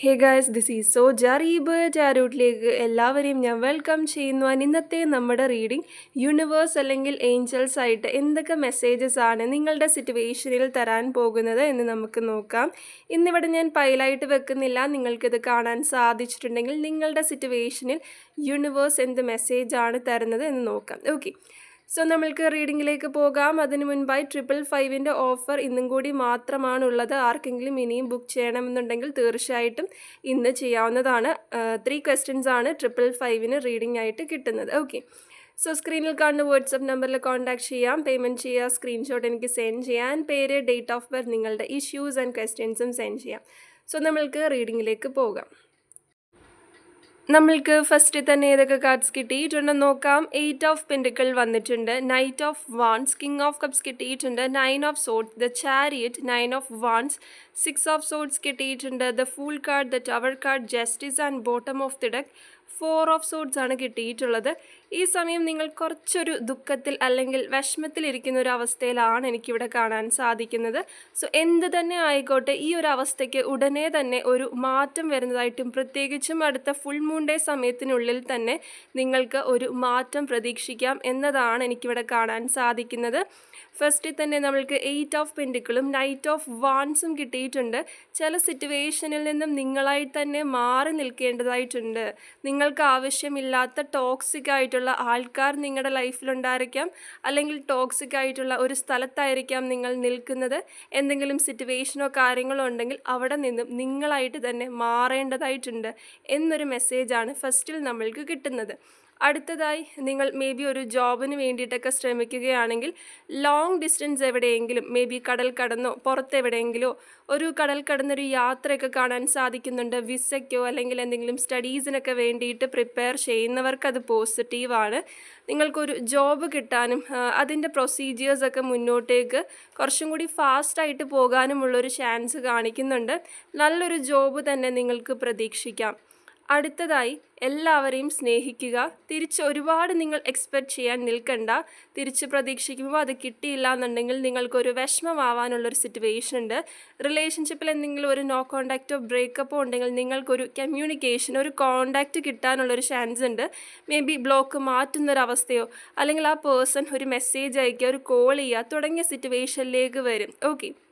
Hey guys this is so ജറീബ് ജാരൂട്ടിലേക്ക് എല്ലാവരെയും ഞാൻ വെൽക്കം ചെയ്യുന്നു. And ഇന്നത്തെ നമ്മുടെ റീഡിംഗ് യൂണിവേഴ്സ് അല്ലെങ്കിൽ ഏഞ്ചൽസ് ആയിട്ട് എന്തൊക്കെ മെസ്സേജസ് ആണ് നിങ്ങളുടെ സിറ്റുവേഷനിൽ തരാൻ പോകുന്നത് എന്ന് നമുക്ക് നോക്കാം. ഇന്നിവിടെ ഞാൻ പൈലായിട്ട് വെക്കുന്നില്ല. നിങ്ങൾക്കിത് കാണാൻ സാധിച്ചിട്ടുണ്ടെങ്കിൽ നിങ്ങളുടെ സിറ്റുവേഷനിൽ യൂണിവേഴ്സ് എന്ത് മെസ്സേജാണ് തരുന്നത് എന്ന് നോക്കാം. ഓക്കെ സോ നമ്മൾക്ക് റീഡിങ്ങിലേക്ക് പോകാം. അതിനു മുൻപായി ട്രിപ്പിൾ ഫൈവിന്റെ ഓഫർ ഇന്നും കൂടി മാത്രമാണുള്ളത്. ആർക്കെങ്കിലും ഇനിയും ബുക്ക് ചെയ്യണമെന്നുണ്ടെങ്കിൽ തീർച്ചയായിട്ടും ഇന്ന് ചെയ്യാവുന്നതാണ്. ത്രീ ക്വസ്റ്റ്യൻസ് ആണ് ട്രിപ്പിൾ ഫൈവിന് റീഡിംഗ് ആയിട്ട് കിട്ടുന്നത്. ഓക്കെ സോ സ്ക്രീനിൽ കാണുന്ന വാട്സപ്പ് നമ്പറിൽ കോൺടാക്ട് ചെയ്യാം. പേയ്മെന്റ് ചെയ്യുക സ്ക്രീൻഷോട്ട് എനിക്ക് സെൻഡ് ചെയ്യാൻ. പേര് ഡേറ്റ് ഓഫ് ബർത്ത് നിങ്ങളുടെ ഇഷ്യൂസ് ആൻഡ് ക്വസ്റ്റ്യൻസും സെൻഡ് ചെയ്യാം. സോ നമ്മൾക്ക് റീഡിങ്ങിലേക്ക് പോകാം. നമ്മൾക്ക് ഫസ്റ്റ് തന്നെ ഏതൊക്കെ കാർഡ്സ് കിട്ടിയിട്ടുണ്ടെന്ന് നോക്കാം. എയ്റ്റ് ഓഫ് പെൻഡിക്കിൾ വന്നിട്ടുണ്ട്. Knight of wands king of cups കിട്ടിയിട്ടുണ്ട്. Nine of swords the chariot nine of wands six of swords കിട്ടിയിട്ടുണ്ട്. The fool card the tower card justice and bottom of the deck four of swords ആണ് കിട്ടിയിട്ടുള്ളത്. ഈ സമയം നിങ്ങൾ കുറച്ചൊരു ദുഃഖത്തിൽ അല്ലെങ്കിൽ വിഷമത്തിലിരിക്കുന്ന ഒരു അവസ്ഥയിലാണ് എനിക്കിവിടെ കാണാൻ സാധിക്കുന്നത്. സോ എന്ത് തന്നെ ആയിക്കോട്ടെ ഈ ഒരു അവസ്ഥയ്ക്ക് ഉടനെ തന്നെ ഒരു മാറ്റം വരുന്നതായിട്ടും പ്രത്യേകിച്ചും അടുത്ത ഫുൾ ഡേ സമയത്തിനുള്ളിൽ തന്നെ നിങ്ങൾക്ക് ഒരു മാറ്റം പ്രതീക്ഷിക്കാം എന്നതാണ് എനിക്കിവിടെ കാണാൻ സാധിക്കുന്നത്. ഫസ്റ്റിൽ തന്നെ നമ്മൾക്ക് എയ്റ്റ് ഓഫ് പെൻഡിക്കിളും നൈറ്റ് ഓഫ് വാൻസും കിട്ടിയിട്ടുണ്ട്. ചില സിറ്റുവേഷനിൽ നിന്നും നിങ്ങളായി തന്നെ മാറി നിൽക്കേണ്ടതായിട്ടുണ്ട്. നിങ്ങൾക്ക് ആവശ്യമില്ലാത്ത ടോക്സിക് ആയിട്ടുള്ള ആൾക്കാർ നിങ്ങളുടെ ലൈഫിലുണ്ടായിരിക്കാം അല്ലെങ്കിൽ ടോക്സിക് ആയിട്ടുള്ള ഒരു സ്ഥലത്തായിരിക്കാം നിങ്ങൾ നിൽക്കുന്നത്. എന്തെങ്കിലും സിറ്റുവേഷനോ കാര്യങ്ങളോ ഉണ്ടെങ്കിൽ അവിടെ നിന്നും നിങ്ങളായിട്ട് തന്നെ മാറേണ്ടതായിട്ടുണ്ട്. എന്നൊരു മെസ്സേജാണ് ഫസ്റ്റിൽ നമ്മൾക്ക് കിട്ടുന്നത്. അടുത്തതായി നിങ്ങൾ മേ ബി ഒരു ജോബിന് വേണ്ടിയിട്ടൊക്കെ ശ്രമിക്കുകയാണെങ്കിൽ ലോങ് ഡിസ്റ്റൻസ് എവിടെയെങ്കിലും മേ ബി കടൽ കടന്നോ പുറത്തെവിടെയെങ്കിലോ ഒരു കടൽ കടന്നൊരു യാത്രയൊക്കെ കാണാൻ സാധിക്കുന്നുണ്ട്. വിസയ്ക്കോ അല്ലെങ്കിൽ എന്തെങ്കിലും സ്റ്റഡീസിനൊക്കെ വേണ്ടിയിട്ട് പ്രിപ്പയർ ചെയ്യുന്നവർക്ക് അത് പോസിറ്റീവാണ് നിങ്ങൾക്കൊരു ജോബ് കിട്ടാനും അതിന്റെ പ്രൊസീജിയേഴ്സൊക്കെ മുന്നോട്ടേക്ക് കുറച്ചും കൂടി ഫാസ്റ്റായിട്ട് പോകാനുമുള്ളൊരു ചാൻസ് കാണിക്കുന്നുണ്ട്. നല്ലൊരു ജോബ് തന്നെ നിങ്ങൾക്ക് പ്രതീക്ഷിക്കാം. അടുത്തതായി എല്ലാവരെയും സ്നേഹിക്കുക. തിരിച്ച് ഒരുപാട് നിങ്ങൾ എക്സ്പെക്റ്റ് ചെയ്യാൻ നിൽക്കണ്ട. തിരിച്ച് പ്രതീക്ഷിക്കുമ്പോൾ അത് കിട്ടിയില്ല എന്നുണ്ടെങ്കിൽ നിങ്ങൾക്കൊരു വിഷമമാവാനുള്ളൊരു സിറ്റുവേഷൻ ഉണ്ട്. റിലേഷൻഷിപ്പിൽ എന്തെങ്കിലും ഒരു നോ കോണ്ടാക്റ്റോ ബ്രേക്കപ്പോ ഉണ്ടെങ്കിൽ നിങ്ങൾക്കൊരു കമ്മ്യൂണിക്കേഷൻ ഒരു കോണ്ടാക്റ്റ് കിട്ടാനുള്ളൊരു ചാൻസ് ഉണ്ട്. മേ ബി ബ്ലോക്ക് മാറ്റുന്നൊരവസ്ഥയോ അല്ലെങ്കിൽ ആ പേഴ്സൺ ഒരു മെസ്സേജ് അയക്കുക ഒരു കോൾ ചെയ്യുക തുടങ്ങിയ സിറ്റുവേഷനിലേക്ക് വരും. ഓക്കെ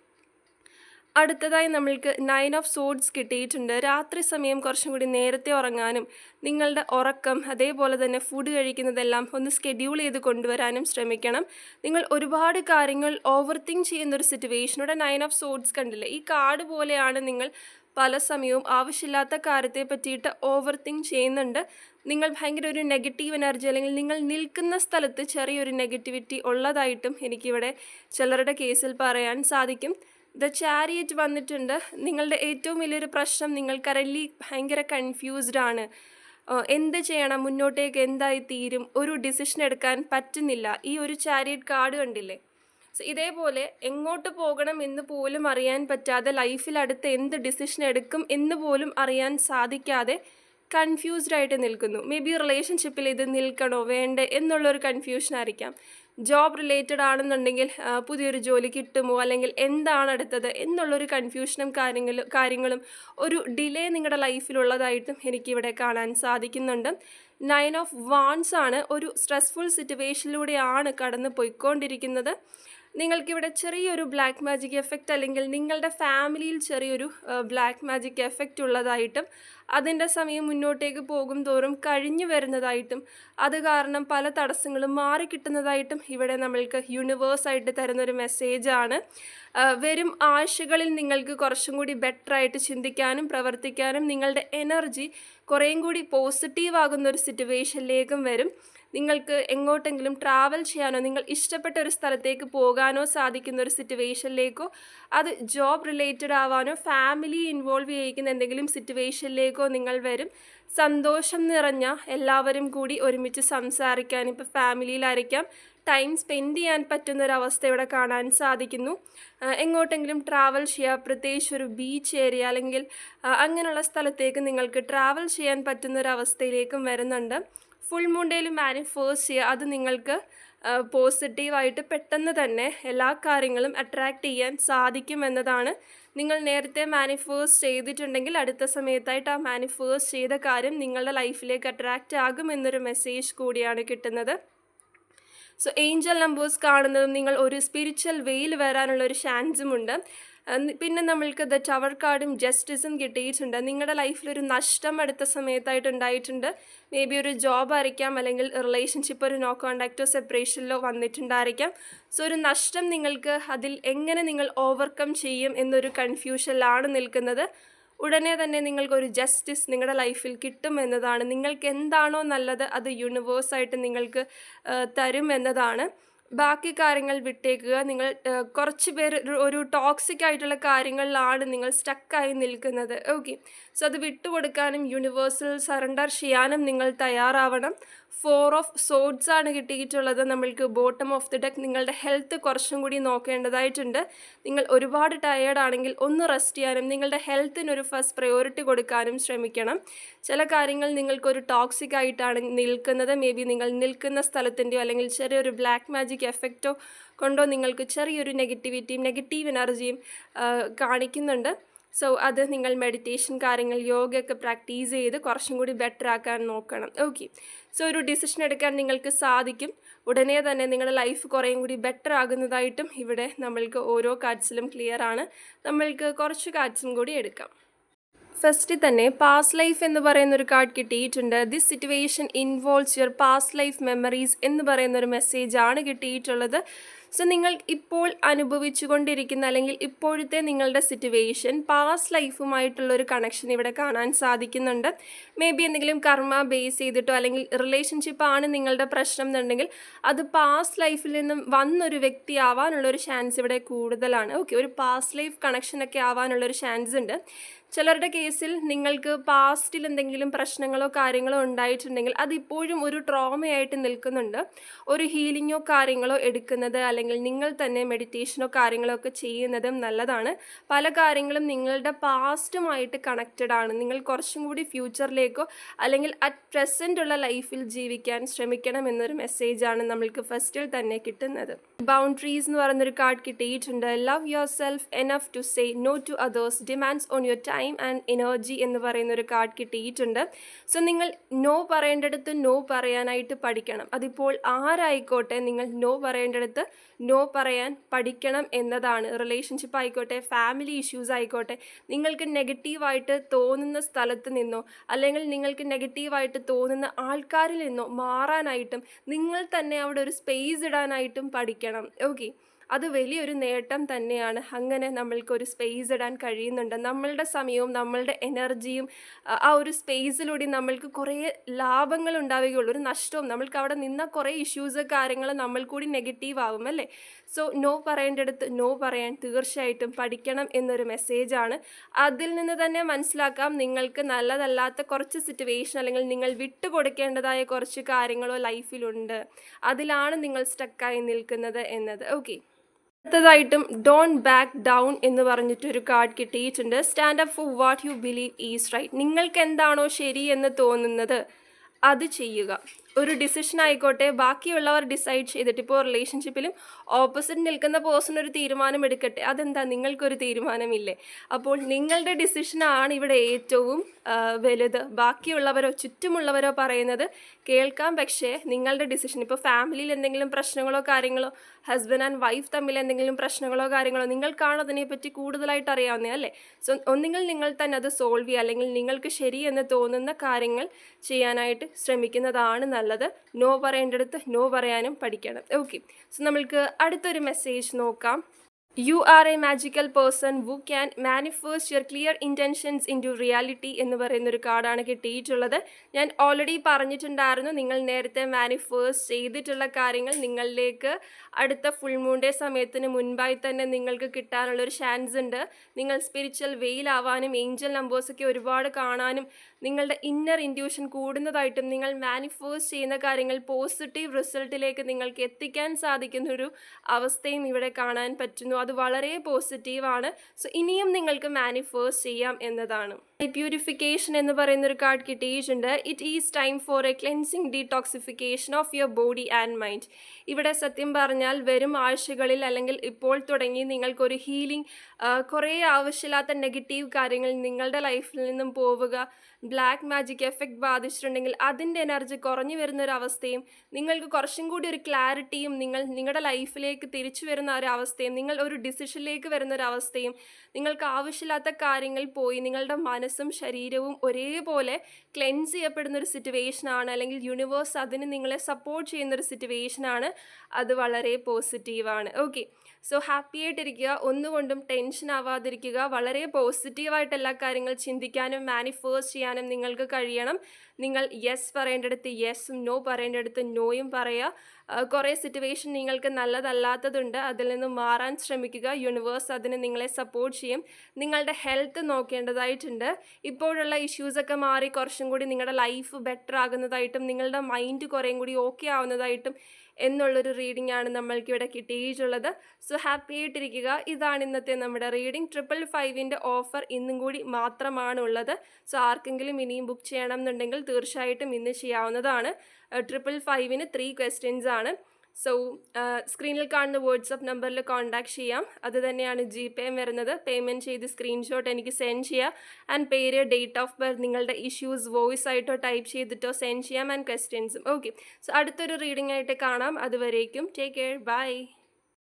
അടുത്തതായി നമ്മൾക്ക് നയൻ ഓഫ് സോഡ്സ് കിട്ടിയിട്ടുണ്ട്. രാത്രി സമയം കുറച്ചും കൂടി നേരത്തെ ഉറങ്ങാനും നിങ്ങളുടെ ഉറക്കം അതേപോലെ തന്നെ ഫുഡ് കഴിക്കുന്നതെല്ലാം ഒന്ന് സ്കെഡ്യൂൾ ചെയ്ത് കൊണ്ടുവരാനും ശ്രമിക്കണം. നിങ്ങൾ ഒരുപാട് കാര്യങ്ങൾ ഓവർ തിങ്ക് ചെയ്യുന്ന ഒരു സിറ്റുവേഷനോടെ നയൻ ഓഫ് സോഡ്സ് കണ്ടില്ലേ? ഈ കാർഡ് പോലെയാണ് നിങ്ങൾ പല സമയവും ആവശ്യമില്ലാത്ത കാര്യത്തെ പറ്റിയിട്ട് ഓവർ തിങ്ക് ചെയ്യുന്നുണ്ട്. നിങ്ങൾ ഭയങ്കര ഒരു നെഗറ്റീവ് എനർജി അല്ലെങ്കിൽ നിങ്ങൾ നിൽക്കുന്ന സ്ഥലത്ത് ചെറിയൊരു നെഗറ്റിവിറ്റി ഉള്ളതായിട്ടും എനിക്കിവിടെ ചിലരുടെ കേസിൽ പറയാൻ സാധിക്കും. ദ ചാരിയറ്റ് വന്നിട്ടുണ്ട്. നിങ്ങളുടെ ഏറ്റവും വലിയൊരു പ്രശ്നം നിങ്ങൾ കറൻലി ഭയങ്കര കൺഫ്യൂസ്ഡ് ആണ്. എന്ത് ചെയ്യണം? മുന്നോട്ടേക്ക് എന്തായി തീരും? ഒരു ഡിസിഷൻ എടുക്കാൻ പറ്റുന്നില്ല. ഈ ഒരു ചാരിയറ്റ് കാർഡ് കണ്ടില്ലേ? സോ ഇതേപോലെ എങ്ങോട്ട് പോകണം എന്ന് പോലും അറിയാൻ പറ്റാതെ ലൈഫിൽ അടുത്ത് എന്ത് ഡിസിഷൻ എടുക്കും എന്ന് പോലും അറിയാൻ സാധിക്കാതെ കൺഫ്യൂസ്ഡ് ആയിട്ട് നിൽക്കുന്നു. മേ ബി റിലേഷൻഷിപ്പിൽ ഇത് നിൽക്കണോ വേണ്ടേ എന്നുള്ളൊരു കൺഫ്യൂഷൻ ആയിരിക്കാം. ജോബ് റിലേറ്റഡ് ആണെന്നുണ്ടെങ്കിൽ പുതിയൊരു ജോലി കിട്ടുമോ അല്ലെങ്കിൽ എന്താണ് അടുത്തത് എന്നുള്ളൊരു കൺഫ്യൂഷനും കാര്യങ്ങളും കാര്യങ്ങളും ഒരു ഡിലേ നിങ്ങളുടെ ലൈഫിലുള്ളതായിട്ടും എനിക്കിവിടെ കാണാൻ സാധിക്കുന്നുണ്ട്. നയൻ ഓഫ് വാൺസ് ആണ് ഒരു സ്ട്രെസ്ഫുൾ സിറ്റുവേഷനിലൂടെയാണ് കടന്നു പോയിക്കൊണ്ടിരിക്കുന്നത് നിങ്ങൾക്കിവിടെ ചെറിയൊരു ബ്ലാക്ക് മാജിക് എഫക്റ്റ് അല്ലെങ്കിൽ നിങ്ങളുടെ ഫാമിലിയിൽ ചെറിയൊരു ബ്ലാക്ക് മാജിക് എഫക്റ്റ് ഉള്ളതായിട്ടും അതിന്റെ സമയം മുന്നോട്ടേക്ക് പോകും തോറും കഴിഞ്ഞു വരുന്നതായിട്ടും അത് കാരണം പല തടസ്സങ്ങളും മാറിക്കിട്ടുന്നതായിട്ടും ഇവിടെ നമ്മൾക്ക് യൂണിവേഴ്സായിട്ട് തരുന്നൊരു മെസ്സേജാണ് വരും ആഴ്ചകളിൽ നിങ്ങൾക്ക് കുറച്ചും കൂടി ബെറ്ററായിട്ട് ചിന്തിക്കാനും പ്രവർത്തിക്കാനും നിങ്ങളുടെ എനർജി കുറേയും കൂടി പോസിറ്റീവ് ആകുന്ന ഒരു സിറ്റുവേഷനിലേക്കും വരും. നിങ്ങൾക്ക് എങ്ങോട്ടെങ്കിലും ട്രാവൽ ചെയ്യാനോ നിങ്ങൾ ഇഷ്ടപ്പെട്ട ഒരു സ്ഥലത്തേക്ക് പോകാനോ സാധിക്കുന്ന ഒരു സിറ്റുവേഷനിലേക്കോ അത് ജോബ് റിലേറ്റഡ് ആവാനോ ഫാമിലി ഇൻവോൾവ് ചെയ്യിക്കുന്ന എന്തെങ്കിലും സിറ്റുവേഷനിലേക്കോ നിങ്ങൾ വരും. സന്തോഷം നിറഞ്ഞ എല്ലാവരും കൂടി ഒരുമിച്ച് സംസാരിക്കാൻ ഇപ്പോൾ ഫാമിലിയിലായിരിക്കാം ടൈം സ്പെൻഡ് ചെയ്യാൻ പറ്റുന്ന ഒരു അവസ്ഥ ഇവിടെ കാണാൻ സാധിക്കുന്നു. എങ്ങോട്ടെങ്കിലും ട്രാവൽ ചെയ്യുക പ്രത്യേകിച്ച് ഒരു ബീച്ച് ഏരിയ അല്ലെങ്കിൽ അങ്ങനെയുള്ള സ്ഥലത്തേക്ക് നിങ്ങൾക്ക് ട്രാവൽ ചെയ്യാൻ പറ്റുന്ന ഒരു അവസ്ഥയിലേക്കും വരുന്നുണ്ട്. ഫുൾ മൂണ്ടയിൽ മാനിഫേഴ്സ് ചെയ്യുക. അത് നിങ്ങൾക്ക് പോസിറ്റീവായിട്ട് പെട്ടെന്ന് തന്നെ എല്ലാ കാര്യങ്ങളും അട്രാക്റ്റ് ചെയ്യാൻ സാധിക്കുമെന്നതാണ് നിങ്ങൾ നേരത്തെ മാനിഫേഴ്സ് ചെയ്തിട്ടുണ്ടെങ്കിൽ അടുത്ത സമയത്തായിട്ട് ആ മാനിഫേഴ്സ് ചെയ്ത കാര്യം നിങ്ങളുടെ ലൈഫിലേക്ക് അട്രാക്റ്റ് ആകും എന്നൊരു മെസ്സേജ് കൂടിയാണ് കിട്ടുന്നത്. സോ ഏഞ്ചൽ നമ്പേഴ്സ് കാണുന്നതും നിങ്ങൾ ഒരു സ്പിരിച്വൽ വേയിൽ വരാനുള്ള ഒരു ചാൻസും ഉണ്ട്. പിന്നെ നമ്മൾക്ക് ദ ടവർ കാർഡും ജസ്റ്റിസും കിട്ടിയിട്ടുണ്ട്. നിങ്ങളുടെ ലൈഫിൽ ഒരു നഷ്ടം അടുത്ത സമയത്തായിട്ട് ഉണ്ടായിട്ടുണ്ട്. മേ ബി ഒരു ജോബ് ആയിരിക്കാം അല്ലെങ്കിൽ റിലേഷൻഷിപ്പ് ഒരു നോ കോണ്ടാക്റ്റോ സെപ്പറേഷനിലോ വന്നിട്ടുണ്ടായിരിക്കാം. സോ ഒരു നഷ്ടം നിങ്ങൾക്ക് അതിൽ എങ്ങനെ നിങ്ങൾ ഓവർകം ചെയ്യും എന്നൊരു കൺഫ്യൂഷനിലാണ് നിൽക്കുന്നത്. ഉടനെ തന്നെ നിങ്ങൾക്കൊരു ജസ്റ്റിസ് നിങ്ങളുടെ ലൈഫിൽ കിട്ടും എന്നതാണ്. നിങ്ങൾക്ക് എന്താണോ നല്ലത് അത് യൂണിവേഴ്സായിട്ട് നിങ്ങൾക്ക് തരും എന്നതാണ്. ബാക്കി കാര്യങ്ങൾ വിട്ടേക്കുക. നിങ്ങൾ കുറച്ച് പേർ ഒരു- ഒരു ടോക്സിക് ആയിട്ടുള്ള കാര്യങ്ങളിലാണ് നിങ്ങൾ സ്റ്റക്കായി നിൽക്കുന്നത്. ഓക്കെ സോ അത് വിട്ടുകൊടുക്കാനും യൂണിവേഴ്സൽ സറണ്ടർ ചെയ്യാനും നിങ്ങൾ തയ്യാറാവണം. ഫോർ ഓഫ് സോഡ്സ് ആണ് കിട്ടിയിട്ടുള്ളത്. നമ്മൾക്ക് ബോട്ടം ഓഫ് ദി ഡെക്ക് നിങ്ങളുടെ ഹെൽത്ത് കുറച്ചും കൂടി നോക്കേണ്ടതായിട്ടുണ്ട്. നിങ്ങൾ ഒരുപാട് ടയേർഡ് ആണെങ്കിൽ ഒന്ന് റെസ്റ്റ് ചെയ്യാനും നിങ്ങളുടെ ഹെൽത്തിന് ഒരു ഫസ്റ്റ് പ്രയോറിറ്റി കൊടുക്കാനും ശ്രമിക്കണം. ചില കാര്യങ്ങൾ നിങ്ങൾക്കൊരു ടോക്സിക് ആയിട്ടാണ് നിൽക്കുന്നത്. മേ ബി നിങ്ങൾ നിൽക്കുന്ന സ്ഥലത്തിന്റെയോ അല്ലെങ്കിൽ ചെറിയൊരു ബ്ലാക്ക് മാജിക് എഫക്റ്റോ കൊണ്ടോ നിങ്ങൾക്ക് ചെറിയൊരു നെഗറ്റിവിറ്റിയും നെഗറ്റീവ് എനർജിയും കാണിക്കുന്നുണ്ട്. സോ അത് നിങ്ങൾ മെഡിറ്റേഷൻ കാര്യങ്ങൾ യോഗയൊക്കെ പ്രാക്ടീസ് ചെയ്ത് കുറച്ചും കൂടി ബെറ്റർ ആക്കാൻ നോക്കണം. ഓക്കെ സോ ഒരു ഡിസിഷൻ എടുക്കാൻ നിങ്ങൾക്ക് സാധിക്കും. ഉടനെ തന്നെ നിങ്ങളുടെ ലൈഫ് കുറേയും കൂടി ബെറ്റർ ആകുന്നതായിട്ടും ഇവിടെ നമ്മൾക്ക് ഓരോ കാറ്റ്സിലും ക്ലിയർ ആണ്. നമ്മൾക്ക് കുറച്ച് കാറ്റ്സും കൂടി എടുക്കാം. ഫസ്റ്റിൽ തന്നെ പാസ്റ്റ് ലൈഫ് എന്ന് പറയുന്ന ഒരു കാർഡ് കിട്ടിയിട്ടുണ്ട്. This situation involves your past life memories എന്ന് പറയുന്ന ഒരു മെസ്സേജ് ആണ് കിട്ടിയിട്ടുള്ളത്. സോ നിങ്ങൾ ഇപ്പോൾ അനുഭവിച്ചുകൊണ്ടിരിക്കുന്ന അല്ലെങ്കിൽ ഇപ്പോഴത്തെ നിങ്ങളുടെ സിറ്റുവേഷൻ പാസ്റ്റ് ലൈഫുമായിട്ടുള്ള ഒരു കണക്ഷൻ ഇവിടെ കാണാൻ സാധിക്കുന്നുണ്ട്. മേ ബി എന്തെങ്കിലും കർമ്മ ബേസ് ചെയ്തിട്ടോ അല്ലെങ്കിൽ റിലേഷൻഷിപ്പ് ആണ് നിങ്ങളുടെ പ്രശ്നം എന്നുണ്ടെങ്കിൽ അത് പാസ്റ്റ് ലൈഫിൽ നിന്നും വന്നൊരു വ്യക്തി ആവാനുള്ള ഒരു ചാൻസ് ഇവിടെ കൂടുതലാണ്. ഓക്കെ ഒരു പാസ്റ്റ് ലൈഫ് കണക്ഷനൊക്കെ ആവാനുള്ള ഒരു ചാൻസ് ഉണ്ട്. ചിലരുടെ കേസിൽ നിങ്ങൾക്ക് പാസ്റ്റിൽ എന്തെങ്കിലും പ്രശ്നങ്ങളോ കാര്യങ്ങളോ ഉണ്ടായിട്ടുണ്ടെങ്കിൽ അതിപ്പോഴും ഒരു ട്രോമയായിട്ട് നിൽക്കുന്നുണ്ട്. ഒരു ഹീലിങ്ങോ കാര്യങ്ങളോ എടുക്കുന്നത് അല്ലെങ്കിൽ നിങ്ങൾ തന്നെ മെഡിറ്റേഷനോ കാര്യങ്ങളോ ഒക്കെ ചെയ്യുന്നതും നല്ലതാണ്. പല കാര്യങ്ങളും നിങ്ങളുടെ പാസ്റ്റുമായിട്ട് കണക്റ്റഡ് ആണ്. നിങ്ങൾ കുറച്ചും കൂടി ഫ്യൂച്ചറിലേക്കോ അല്ലെങ്കിൽ അറ്റ് പ്രസന്റ് ഉള്ള ലൈഫിൽ ജീവിക്കാൻ ശ്രമിക്കണം എന്നൊരു മെസ്സേജാണ് നമ്മൾക്ക് ഫസ്റ്റിൽ തന്നെ കിട്ടുന്നത്. ബൗണ്ടറീസ് എന്ന് പറയുന്നൊരു കാർഡ് കിട്ടിയിട്ടുണ്ട്. Love yourself enough to say no to others demands on your time and energy എന്ന് പറയുന്ന ഒരു കാർഡ് കിട്ടിയിട്ടുണ്ട്. സോ നിങ്ങൾ നോ പറയേണ്ടടുത്ത് നോ പറയാനായിട്ട് പഠിക്കണം. അതിപ്പോൾ ആരായിക്കോട്ടെ നിങ്ങൾ നോ പറയേണ്ടടുത്ത് നോ പറയാൻ പഠിക്കണം എന്നതാണ്. റിലേഷൻഷിപ്പ് ആയിക്കോട്ടെ ഫാമിലി ഇഷ്യൂസ് ആയിക്കോട്ടെ നിങ്ങൾക്ക് നെഗറ്റീവായിട്ട് തോന്നുന്ന സ്ഥലത്ത് നിന്നോ അല്ലെങ്കിൽ നിങ്ങൾക്ക് നെഗറ്റീവായിട്ട് തോന്നുന്ന ആൾക്കാരിൽ നിന്നോ മാറാനായിട്ടും നിങ്ങൾ തന്നെ അവിടെ ഒരു സ്പേസ് ഇടാനായിട്ടും പഠിക്കണം. ഓക്കെ അത് വലിയൊരു നേട്ടം തന്നെയാണ്. അങ്ങനെ നമ്മൾക്കൊരു സ്പേസ് ഇടാൻ കഴിയുന്നുണ്ട്. നമ്മളുടെ സമയവും നമ്മളുടെ എനർജിയും ആ- ഒരു സ്പേസിലൂടെ നമ്മൾക്ക് കുറേ ലാഭങ്ങൾ ഉണ്ടാവുകയുള്ളൂ. ഒരു നഷ്ടവും. നമ്മൾക്ക് അവിടെ നിന്ന കുറേ ഇഷ്യൂസ് കാര്യങ്ങൾ നമ്മൾ കൂടി നെഗറ്റീവ് ആവും അല്ലേ? സോ നോ പറയേണ്ടടുത്ത് നോ പറയാൻ തീർച്ചയായിട്ടും പഠിക്കണം എന്നൊരു മെസ്സേജാണ് അതിൽ നിന്ന് തന്നെ മനസ്സിലാക്കാം നിങ്ങൾക്ക് നല്ലതല്ലാത്ത കുറച്ച് സിറ്റുവേഷൻ അല്ലെങ്കിൽ നിങ്ങൾ വിട്ടുകൊടുക്കേണ്ടതായ കുറച്ച് കാര്യങ്ങളോ ലൈഫിലുണ്ട് അതിലാണ് നിങ്ങൾ സ്റ്റക്കായി നിൽക്കുന്നത് എന്നത്. ഓക്കെ അടുത്തതായിട്ടും ഡോൺ ബാക്ക് ഡൗൺ എന്ന് പറഞ്ഞിട്ട് ഒരു കാർഡ് കിട്ടിയിട്ടുണ്ട്. Stand up for what you believe is right നിങ്ങൾക്ക് എന്താണോ ശരി എന്ന് തോന്നുന്നത് അത് ചെയ്യുക. ഒരു ഡിസിഷൻ ആയിക്കോട്ടെ ബാക്കിയുള്ളവർ ഡിസൈഡ് ചെയ്തിട്ട് ഇപ്പോൾ റിലേഷൻഷിപ്പിലും ഓപ്പോസിറ്റ് നിൽക്കുന്ന പേഴ്സൺ ഒരു തീരുമാനം എടുക്കട്ടെ. അതെന്താ? നിങ്ങൾക്കൊരു തീരുമാനമില്ലേ? അപ്പോൾ നിങ്ങളുടെ ഡിസിഷനാണ് ഇവിടെ ഏറ്റവും വലുത്. ബാക്കിയുള്ളവരോ ചുറ്റുമുള്ളവരോ പറയുന്നത് കേൾക്കാം. പക്ഷേ നിങ്ങളുടെ ഡിസിഷൻ ഇപ്പോൾ ഫാമിലിയിൽ എന്തെങ്കിലും പ്രശ്നങ്ങളോ കാര്യങ്ങളോ ഹസ്ബൻഡ് ആൻഡ് വൈഫ് തമ്മിൽ എന്തെങ്കിലും പ്രശ്നങ്ങളോ കാര്യങ്ങളോ നിങ്ങൾക്കാണ് അതിനെപ്പറ്റി കൂടുതലായിട്ട് അറിയാവുന്നത് അല്ലേ? സോ ഒന്നുകിൽ നിങ്ങൾ തന്നെ അത് സോൾവ് ചെയ്യുക. അല്ലെങ്കിൽ നിങ്ങൾക്ക് ശരിയെന്ന് തോന്നുന്ന കാര്യങ്ങൾ ചെയ്യാനായിട്ട് ശ്രമിക്കുന്നതാണ് നല്ലത്. നോ പറയേണ്ടടുത്ത് നോ പറയാനും പഠിക്കണം. ഓക്കെ സോ നമ്മൾക്ക് അടുത്തൊരു മെസ്സേജ് നോക്കാം. You are a magical person who can manifest your clear intentions into reality എന്ന് പറയുന്നൊരു കാർഡാണ് കിട്ടിയിട്ടുള്ളത്. ഞാൻ ഓൾറെഡി പറഞ്ഞിട്ടുണ്ടായിരുന്നു നിങ്ങൾ നേരത്തെ മാനിഫേസ്റ്റ് ചെയ്തിട്ടുള്ള കാര്യങ്ങൾ നിങ്ങളിലേക്ക് അടുത്ത ഫുൾ ഡേ സമയത്തിന് മുൻപായി തന്നെ നിങ്ങൾക്ക് കിട്ടാനുള്ളൊരു ചാൻസ് ഉണ്ട്. നിങ്ങൾ സ്പിരിച്വൽ വെയിലാവാനും ഏഞ്ചൽ നമ്പേഴ്സൊക്കെ ഒരുപാട് കാണാനും നിങ്ങളുടെ ഇന്നർ ഇൻഡ്യൂഷൻ കൂടുന്നതായിട്ടും നിങ്ങൾ മാനിഫേസ്റ്റ് ചെയ്യുന്ന കാര്യങ്ങൾ പോസിറ്റീവ് റിസൾട്ടിലേക്ക് നിങ്ങൾക്ക് എത്തിക്കാൻ സാധിക്കുന്ന ഒരു അവസ്ഥയും ഇവിടെ കാണാൻ പറ്റുന്നു. അത് വളരെ പോസിറ്റീവാണ് സോ ഇനിയും നിങ്ങൾക്ക് മാനിഫേസ്റ്റ് ചെയ്യാം എന്നതാണ്. പ്യൂരിഫിക്കേഷൻ എന്ന് പറയുന്ന ഒരു കാർഡ് കിട്ടിയിട്ടുണ്ട്. It is time for a cleansing detoxification of your body and mind ഇവിടെ സത്യം പറഞ്ഞാൽ വരും ആഴ്ചകളിൽ അല്ലെങ്കിൽ ഇപ്പോൾ തുടങ്ങി നിങ്ങൾക്കൊരു ഹീലിംഗ് കുറേ ആവശ്യമില്ലാത്ത നെഗറ്റീവ് കാര്യങ്ങൾ നിങ്ങളുടെ ലൈഫിൽ നിന്നും പോവുക ബ്ലാക്ക് മാജിക് എഫക്റ്റ് ബാധിച്ചിട്ടുണ്ടെങ്കിൽ അതിന്റെ എനർജി കുറഞ്ഞു വരുന്ന ഒരു അവസ്ഥയും നിങ്ങൾക്ക് കുറച്ചും കൂടി ഒരു ക്ലാരിറ്റിയും നിങ്ങൾ നിങ്ങളുടെ ലൈഫിലേക്ക് തിരിച്ചു വരുന്ന ഒരു അവസ്ഥയും നിങ്ങൾ ഒരു ഡിസിഷനിലേക്ക് വരുന്ന ഒരു അവസ്ഥയും നിങ്ങൾക്ക് ആവശ്യമില്ലാത്ത കാര്യങ്ങൾ പോയി നിങ്ങളുടെ മനസ്സും ശരീരവും ഒരേപോലെ ക്ലെൻസ് ചെയ്യപ്പെടുന്ന ഒരു സിറ്റുവേഷനാണ് അല്ലെങ്കിൽ യൂണിവേഴ്സ് അതിന് നിങ്ങളെ സപ്പോർട്ട് ചെയ്യുന്ന ഒരു സിറ്റുവേഷനാണ് അത് വളരെ പോസിറ്റീവാണ് ഓക്കെ സോ ഹാപ്പി ആയിട്ടിരിക്കുക ഒന്നുകൊണ്ടും ടെൻഷൻ ആവാതിരിക്കുക വളരെ പോസിറ്റീവായിട്ട് എല്ലാ കാര്യങ്ങൾ ചിന്തിക്കാനും മാനിഫേഴ്സ് ചെയ്യാനും നിങ്ങൾക്ക് കഴിയണം. നിങ്ങൾ യെസ് പറയേണ്ടടുത്ത് യെസും നോ പറയേണ്ടടുത്ത് നോയും പറയുക. കുറേ സിറ്റുവേഷൻ നിങ്ങൾക്ക് നല്ലതല്ലാത്തതുണ്ട്. അതിൽ നിന്ന് മാറാൻ ശ്രമിക്കുക. യൂണിവേഴ്സ് അതിന് നിങ്ങളെ സപ്പോർട്ട് ചെയ്യും. നിങ്ങളുടെ ഹെൽത്ത് നോക്കേണ്ടതായിട്ടുണ്ട്. ഇപ്പോഴുള്ള ഇഷ്യൂസൊക്കെ മാറി കുറച്ചും കൂടി നിങ്ങളുടെ ലൈഫ് ബെറ്റർ ആകുന്നതായിട്ടും നിങ്ങളുടെ മൈൻഡ് കുറേയും കൂടി ഓക്കെ ആവുന്നതായിട്ടും എന്നുള്ളൊരു റീഡിംഗ് ആണ് നമ്മൾക്ക് ഇവിടെ കിട്ടിയിട്ടുള്ളത്. സോ ഹാപ്പി ആയിട്ടിരിക്കുക ഇതാണ് ഇന്നത്തെ നമ്മുടെ റീഡിംഗ് ട്രിപ്പിൾ ഫൈവിന്റെ ഓഫർ ഇന്നും കൂടി മാത്രമാണ് ഉള്ളത് സോ ആർക്കെങ്കിലും ഇനിയും ബുക്ക് ചെയ്യണം എന്നുണ്ടെങ്കിൽ തീർച്ചയായിട്ടും ഇന്ന് ചെയ്യാവുന്നതാണ്. ട്രിപ്പിൾ ഫൈവിന് ത്രീ ക്വസ്റ്റ്യൻസ് ആണ് സോ സ്ക്രീനിൽ കാണുന്ന വാട്സപ്പ് നമ്പറിൽ കോൺടാക്ട് ചെയ്യാം. അത് തന്നെയാണ് ജി പേയും വരുന്നത്. പേയ്മെന്റ് ചെയ്ത് സ്ക്രീൻഷോട്ട് എനിക്ക് സെൻഡ് ചെയ്യുക ആൻഡ് പേര് ഡേറ്റ് ഓഫ് ബർത്ത് നിങ്ങളുടെ ഇഷ്യൂസ് വോയിസ് ആയിട്ടോ ടൈപ്പ് ചെയ്തിട്ടോ സെൻഡ് ചെയ്യാം. ആൻഡ് ക്വസ്റ്റ്യൻസും ഓക്കെ സോ അടുത്തൊരു റീഡിംഗ് ആയിട്ട് കാണാം. അതുവരേക്കും. Take care bye